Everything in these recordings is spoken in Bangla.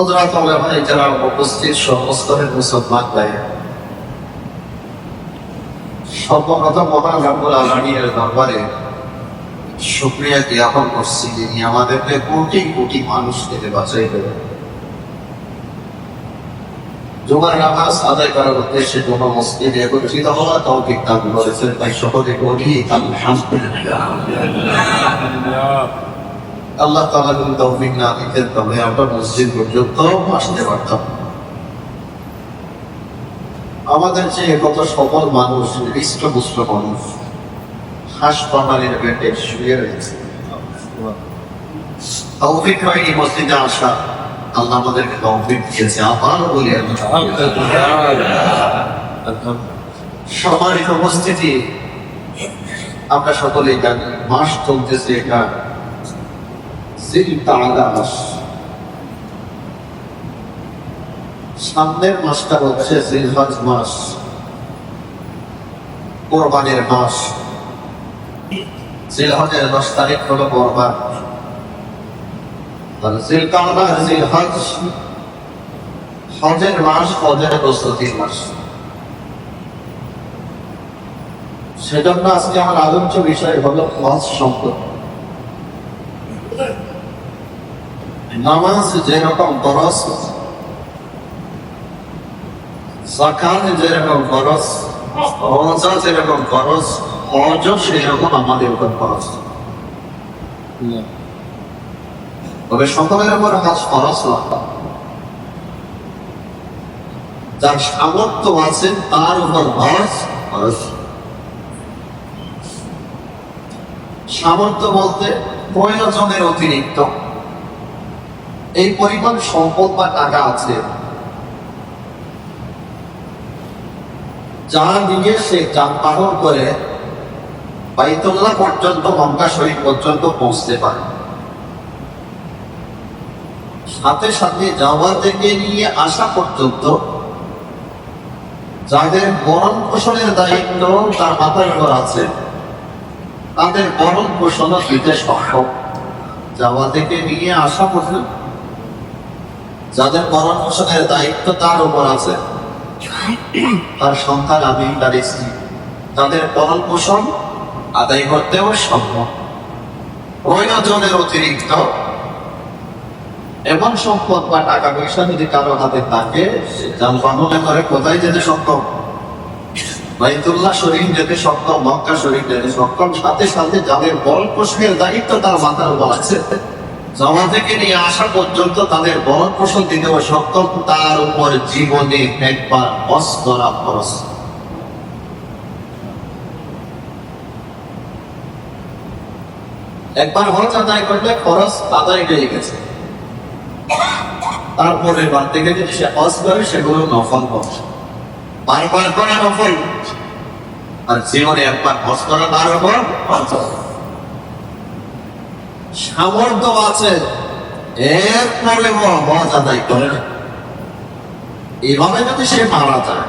হজরত ওলামাই যারা উপস্থিত সমস্তরের মুসলমান ভাই। সর্বপ্রথম মহান রাব্বুল আলামিনের দরবারে শুকরিয়া জ্ঞাপন করছি, যিনি আমাদেরকে কোটি কোটি মানুষ থেকে বাঁচাই দেবেন জুমার নামাজ আদায় করার উদ্দেশ্যে জমা মসজিদে একত্রিত হওয়া তৌফিক দান করেছেন। তাই সকলে বলি, আলহামদুলিল্লাহ। আল্লাহ তাআলা যদি তৌফিক না দিতেন তবে আমরা মসজিদ পর্যন্ত আসতে পারতাম। আমাদের যে কত সফল মানুষ, হৃষ্টপুষ্ট মানুষ হাসপাতালের বেডে শুয়ে রয়েছে। তৌফিক হয়নি মসজিদে আসা। আল্লাহ আমাদেরকে তৌফিক দিয়েছে। আবার বলি সম্মানিত উপস্থিতি, আমরা সকলেই জানি, মাস চলতেছে এটা। সামনের মাসটা হচ্ছে জিলহজ মাস, কোরবানের মাস। জিলহজের দশ তারিখ হলো কোরবান। সেজন্য আজকে আমার আলোচ্য বিষয় হলো হজ সম্পর্ক। নামাজ যেরকম খরচ জাকাত যেরকম খরচ রোজা যেরকম খরচ হজ সেরকম আমাদের উপর খরচ তবে সকলের উপর হজ খরচ যার সামর্থ্য আছে, তার উপর হজ খরচ সামর্থ্য বলতে প্রয়োজনের অতিরিক্ত। এই পরিমাণ সম্পদ বা টাকা আছে যা দিয়ে সে যানবাহন করে বাইতুল্লাহ পর্যন্ত, মক্কা শরীফ পর্যন্ত পৌঁছতে পারে। সাথে সাথে যাওয়া থেকে নিয়ে আসা পর্যন্ত যাদের বরণ পোষণের দায়িত্ব তার মাথার উপর আছে, তাদের বরণ পোষণ দিতে সক্ষম যাওয়া থেকে নিয়ে আসা পর্যন্ত যাদের বরণ পোষণের দায়িত্ব তার উপর আছে। তার সন্তান আমি তার স্ত্রী। তাদের বরণ পোষণ আদায় করতেও সম্ভব। প্রয়োজনের অতিরিক্ত এমন সম্পদ বা টাকা পয়সা যদি কারও হাতে থাকে যানবাহনে করে কোথায় যেতে সক্ষম? বাইতুল্লাহ শরীফ যেতে সক্ষম, মক্কা শরীফ যেতে সক্ষম, সাথে সাথে যাদের বল পোষণের দায়িত্ব তার মাথার উপর আছে। জমা থেকে নিয়ে আসা পর্যন্ত তাদের বরণ পোষণ দিতেও সক্ষম তার উপর জীবনে একবার বস করা খরচ একবার হজ আদায় করলে খরচ আদায় হয়ে গেছে। তারপরে বাদ থেকে যদি সে হজ করে, সেগুলো নফল হজ বারবার করা নফল। আর জীবনে একবার হজ করা তার উপর। সামর্থ্য আছে। এরপরে হজ আদায় করে না। এভাবে যদি সে মারা যায়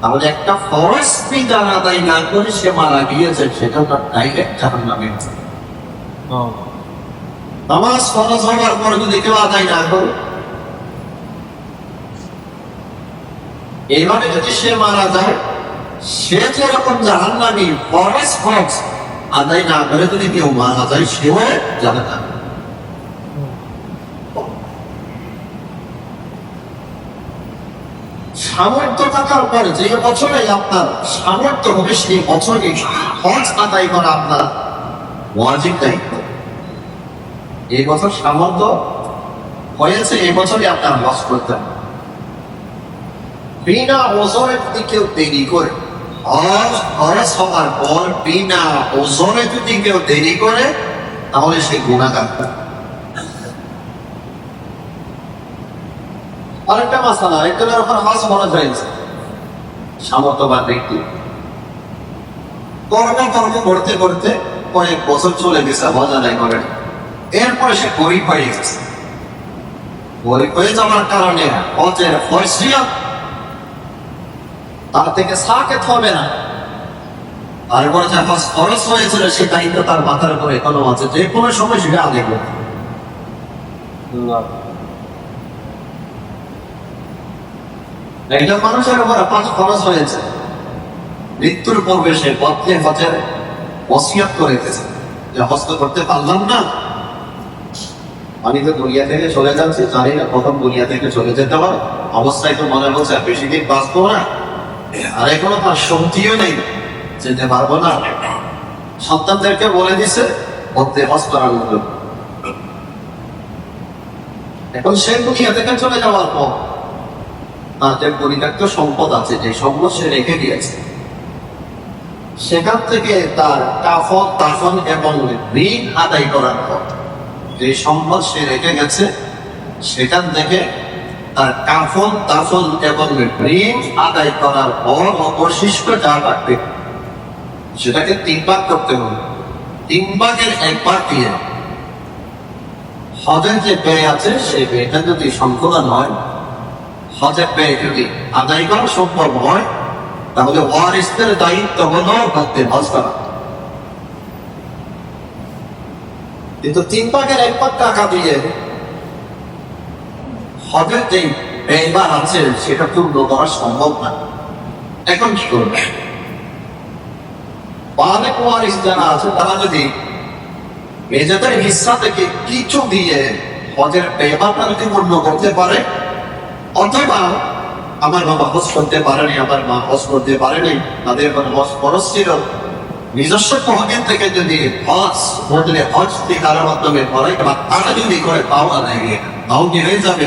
তাহলে একটা ফরজ বিধান আদায় না করে সে মারা গিয়েছে সেটা তার ডাইরেক্ট জাহান নামে নামাজ ফরজ হওয়ার পর যদি কেউ আদায় না করে এইভাবে যদি সে মারা যায় সে যেরকম জাহান নামি ফরজ ফরজ আদায় না করে যদি কেউ মারা যায় সেও যাবে না। সামর্থ্য থাকার পরে যে বছরে আপনার সামর্থ্য হবে, সেই বছরে হজ আদায় করা আপনার ওয়াজিব দায়িত্ব। এই বছর সামর্থ্য হয়েছে, এই বছরই আপনার হজ করতে বিনা ওজনে যদি কেউ দেরি করে হজ খরচ হওয়ার পর বিনা ওজনে যদি কেউ দেরি করে, তাহলে সে গুণাগার। আরেকটা মাসালা একজনের ওপর হজ খরচ হয়েছে সামর্থ্যবান ব্যক্তি। কর্ম কর্ম করতে করতে কয়েক বছর চলে গেছে হজ আদায় করেন এরপরে সে গরিব হয়ে গেছে। গরিব হয়ে যাওয়ার কারণে হজের ফয়সিয়ত তার থেকে সাকেত হবে না। তারপরে যখন খরচ হয়েছিল সে দায়িত্ব তার মাথার উপরে এখনও আছে। যে কোনো সময় সেটা আগে একজন মানুষের উপর পাঁচ খরচ হয়েছে। মৃত্যুর পূর্বে সে পথে হজের ওসিয়াত করেছে যে হস্ত করতে পারলাম না। আমি তো দুনিয়া থেকে চলে যাচ্ছি, জানি না কখন দুনিয়া থেকে চলে যেতে পারে অবস্থায় তো মনে হচ্ছে বেশি দিন বাঁচবো না। আর এখনও তার শক্তিও নেই, যেতে পারব না। সন্তানদেরকে বলে দিছে পথে হজ মতো। এখন সে দুনিয়া থেকে চলে যাওয়ার পর তার যে পরিত্যক্ত সম্পদ আছে, যে সম্পদ সে রেখে দিয়েছে, সেখান থেকে তার কাফন, তাফন এবং ঋণ আদায় করার পর যে সম্পদ সে রেখে গেছে, সেখান থেকে তার কাফন, তাফন এবং ঋণ আদায় করার পর অবশিষ্ট যা থাকবে সেটাকে তিন ভাগ করতে হবে। তিন ভাগের এক ভাগ দিয়ে হজের যে ব্যয় আছে, সেই ব্যয়টা যদি সংকলন হয়, হজের ব্যয় যদি আদায় করা সম্ভব হয়, তাহলে ওয়ারিসদের দায়িত্ব হলো ভক্তের হজ করা। কিন্তু তিন ভাগের এক ভাগ টাকা দিয়ে হজের যে ব্যয়বার আছে, সেটা পূর্ণ করা সম্ভব না। এখন কি করবে? অনেক ওয়ারিস যারা আছে, তারা যদি মেজাদের হিসা থেকে কিছু দিয়ে হজের ব্যয়বারটা যদি পূর্ণ করতে পারে, অথবা আমার বাবা হজ করতে পারেনি, আমার মা হজ করতে পারেনি, তাদের হজ খরচ ছিল, নিজস্ব তহবিল থেকে যদি হজ বদলে হজ টিকার মাধ্যমে করে, বা তারা যদি করে আদায় গিয়ে তাও কি হয়ে যাবে?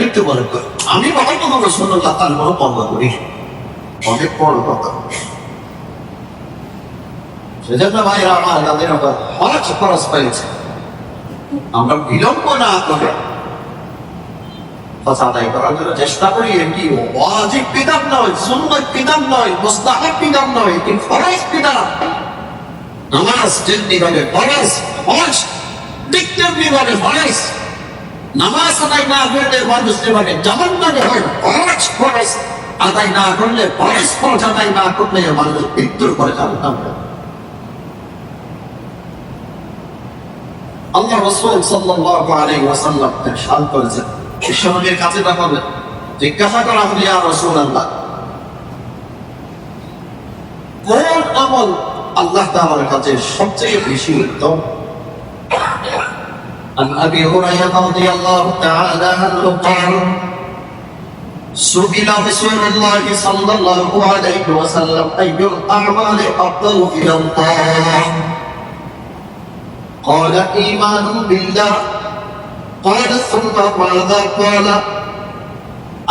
মৃত্যুবরণ করো আমি কখনো কোনো রসুল্লাহ তার কোনো পর্ব করি অনেক বড় কথা সেজন্য ভাইরা আমার তাদের হজ খরচ আমরা বিলম্ব না করে চেষ্টা করি এটি নয় বিধান নয় নয় নামাজ আদায় না করলে মানে হয় ফরজ ফরজ। আদায় না করলে ফরজ ফরজ আদায় না করলে মানুষ করে আল্লাহ রসুল সাল্লাল্লাহু আলাইহি করেছেন। কাছে তাকাবেন জিজ্ঞাসা করা হলো ইয়া রাসূলুল্লাহ। কোন আমল আল্লাহ কাছে সবচেয়ে বেশি উত্তম? عن أبي هريرة رضي الله تعالى عنه قال سئل رسول الله صلى الله عليه وسلم أي الأعمال أفضل إلى الله؟ قال إيمان بالله. قال ثم ماذا قال؟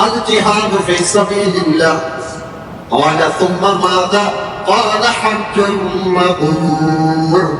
الجهاد في سبيل الله. قال ثم ماذا؟ قال حج مبرور.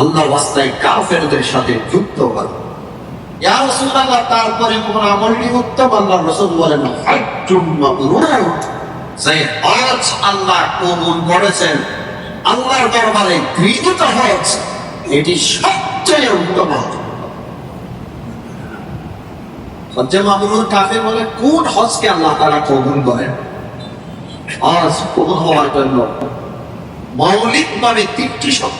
আল্লাহ রাস্তায় কাফেরদের সাথে যুক্ত রাসূলুল্লাহ, তারপরে কোন আমলটি উত্তম? আল্লাহ রাসূল বলেন, হজ্জুম মাবরুর সেই আল্লাহ কবুল করেছেন। আল্লাহর দরবারে গৃহীত হজ, এটি সবচেয়ে উত্তম হজ। হজ্জে মাবরুর বলে, কোন হজকে আল্লাহ তারা কবুল করেন? হজ কবুল হওয়ার জন্য মৌলিক ভাবে তিনটি শর্ত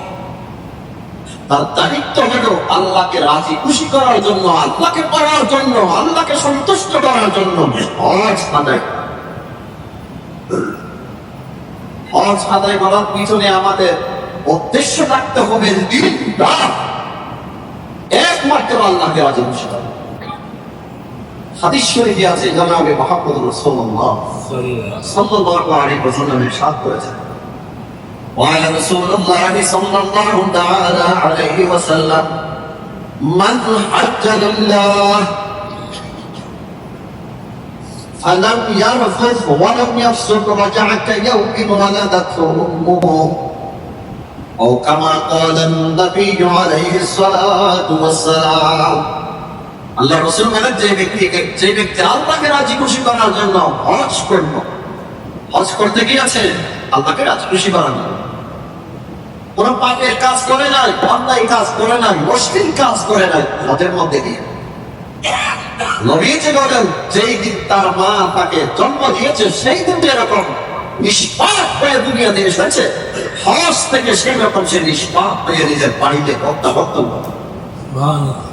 তার দায়িত্ব হলো আল্লাহকে রাজি খুশি করার জন্য আল্লাহকে পাওয়ার জন্য আল্লাহকে সন্তুষ্ট করার জন্য। হজ আদায়। হজ আদায় করার পিছনে আমাদের উদ্দেশ্য থাকতে হবে দিন রাত। একমাত্র আল্লাহকে রাজি খুশি করা। হাদিস শরীফে আছে জানাবে মোহাম্মদ রাসূলুল্লাহ। সাল্লাল্লাহু আলাইহি ওয়াসাল্লাম ইরশাদ করেছেন। وعلى رسول الله صلى الله تعالى عليه وسلم من حج لله فلم يرفث ولم يفسق رجع كيوم ولدته امه او كما قال النبي عليه الصلاه والسلام আল্লাহ রসুল বলেন যে ব্যক্তিকে যে ব্যক্তি আল্লাহকে রাজি খুশি করার জন্য হজ করলো হজ করতে গিয়েছে আল্লাহকে রাজি খুশি করার জন্য কোন পাপের কাজ করে নাই অন্যায় কাজ করে নাই মুশকিল কাজ করে নাই হজের মধ্যে দিয়ে। বলেন, যেই দিন তার মা তাকে জন্ম দিয়েছে, সেই দিন যেরকম নিষ্পাপ হয়ে দুনিয়াতে এসেছে। হজ থেকে সেই রকম সে নিষ্পাপ হয়ে নিজের বাড়িতে করে সুবহানাল্লাহ।